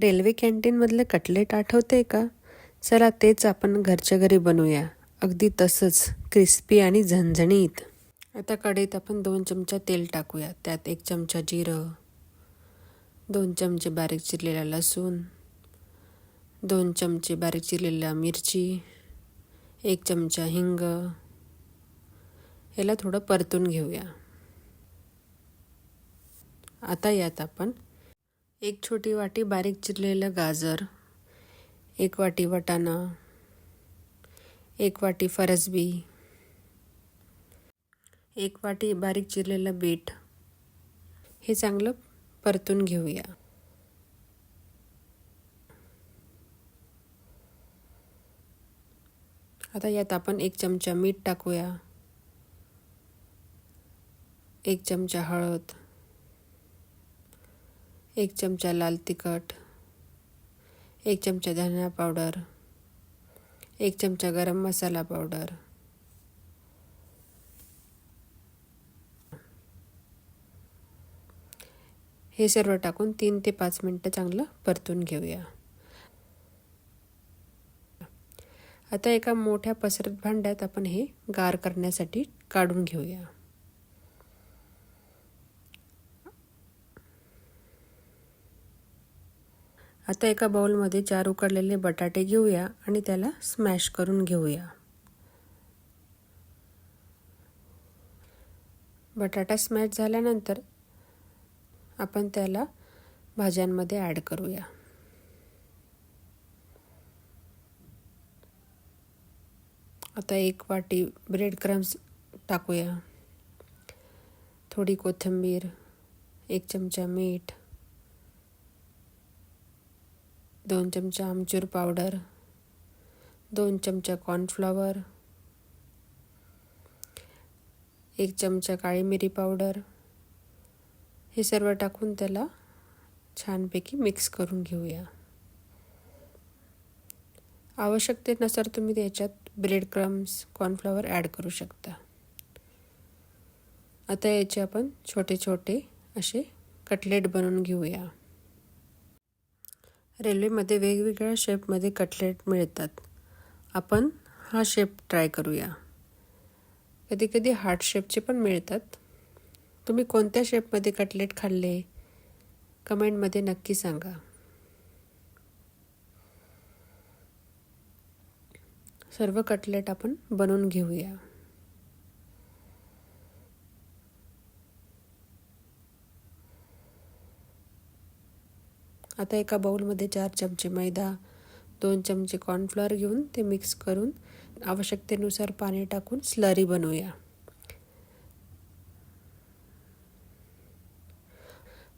Railway कॅन्टीनमधले cutlet आठवते का? चला तेच आपण घरच्या घरी बनवूया. अगदी तसंच क्रिस्पी आणि झणझणीत. आता कढईत आपण दोन चमचा तेल टाकूया. त्यात एक चमचा जिरं दोन चमचे बारीक चिरलेला लसूण दोन चमचे बारीक चिरलेला मिरची एक चमचा हिंग. याला थोडं परतून घेऊया. आता यात आपण एक छोटी वाटी बारीक चिरलेलं गाजर एक वाटी वाटाणा एक वाटी फरसबी एक वाटी बारीक चिरलेलं बीट. हे चांगलं परतून घेऊया. आता यात आपण एक चमचा मीठ टाकूया. एक चमचा हळद. एक चमचा लाल तिखट एक चमचा धनिया पावडर एक चमचा गरम मसाला पावडर. हे सर्व टाकून तीन ते पाच मिनटं चांगलं परतून घेऊया. आता एका मोठ्या पसरत भांड्यात आपण हे गार करण्यासाठी काढून घेऊया. आता एका बाउलमध्ये चार उकडलेले बटाटे घेऊया आणि त्याला स्मॅश करून घेऊया. बटाटा स्मॅश झाल्यानंतर आपण त्याला भाज्यांमध्ये ॲड करूया. आता एक वाटी ब्रेड क्रम्स टाकूया. थोडी कोथिंबीर एक चमचा मीठ दोन चमचा आमचूर पावडर दोन चमचा कॉर्नफ्लॉवर एक चमचा काळी मिरी पावडर. हे सर्व टाकून त्याला छानपैकी मिक्स करून घेऊया. आवश्यकतेनुसार तुम्ही त्याच्यात ब्रेड क्रम्स कॉर्नफ्लॉवर ॲड करू शकता. आता याचे आपण छोटे छोटे असे कटलेट बनवून घेऊया. रेल्वेमध्ये वेगवेगळ्या शेपमध्ये कटलेट मिळतात. आपण हा शेप ट्राय करूया. कधी कधी हार्ट शेपचे पण मिळतात. तुम्ही कोणत्या शेपमध्ये कटलेट खाल्ले? कमेंटमध्ये नक्की सांगा. सर्व कटलेट आपण बनवून घेऊया. आता एका बाउलमध्ये चार चमचे मैदा दोन चमचे कॉर्नफ्लॉवर घेऊन ते मिक्स करून आवश्यकतेनुसार पाणी टाकून स्लरी बनवूया.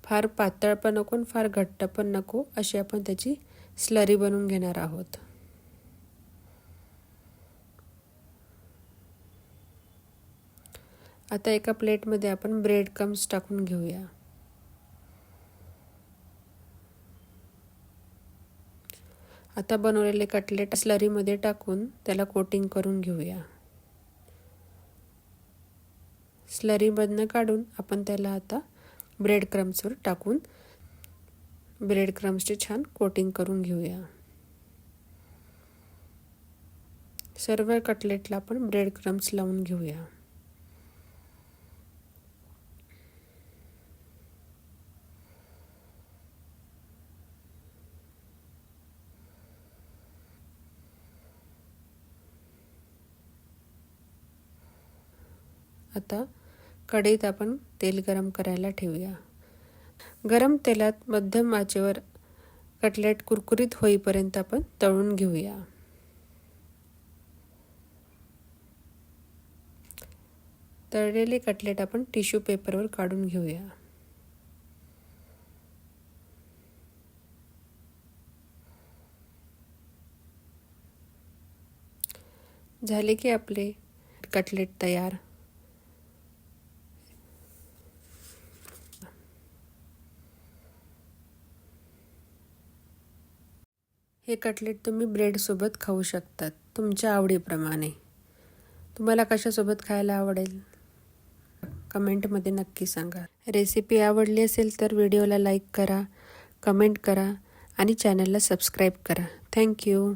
फार पातळ पण नको फार घट्ट पण नको अशी आपण त्याची स्लरी बनवून घेणार आहोत. आता एका प्लेटमध्ये आपण ब्रेड कम्स टाकून घेऊया. आता बनवलेले कटलेट स्लरीमध्ये टाकून त्याला कोटिंग करून घेऊया. स्लरीमधनं काढून आपण त्याला आता ब्रेड क्रम्सवर टाकून ब्रेड क्रम्सचे छान कोटिंग करून घेऊया. सर्व कटलेटला आपण ब्रेड क्रम्स लावून घेऊया. आता कढईत आपण तेल गरम करायला ठेवूया. गरम तेलात मध्यम आचेवर कटलेट कुरकुरीत होईपर्यंत आपण तळून घेऊया. तळलेले कटलेट आपण टिश्यू पेपरवर काढून घेऊया. झाले की आपले कटलेट तयार. हे कटलेट तुम्ही ब्रेडसोबत खाऊ शकतात तुमच्या आवडीप्रमाणे. तुम्हाला कशासोबत खायला आवडेल? कमेंटमध्ये नक्की सांगा. रेसिपी आवडली असेल तर व्हिडिओला लाईक करा कमेंट करा आणि चॅनलला सबस्क्राईब करा. थँक्यू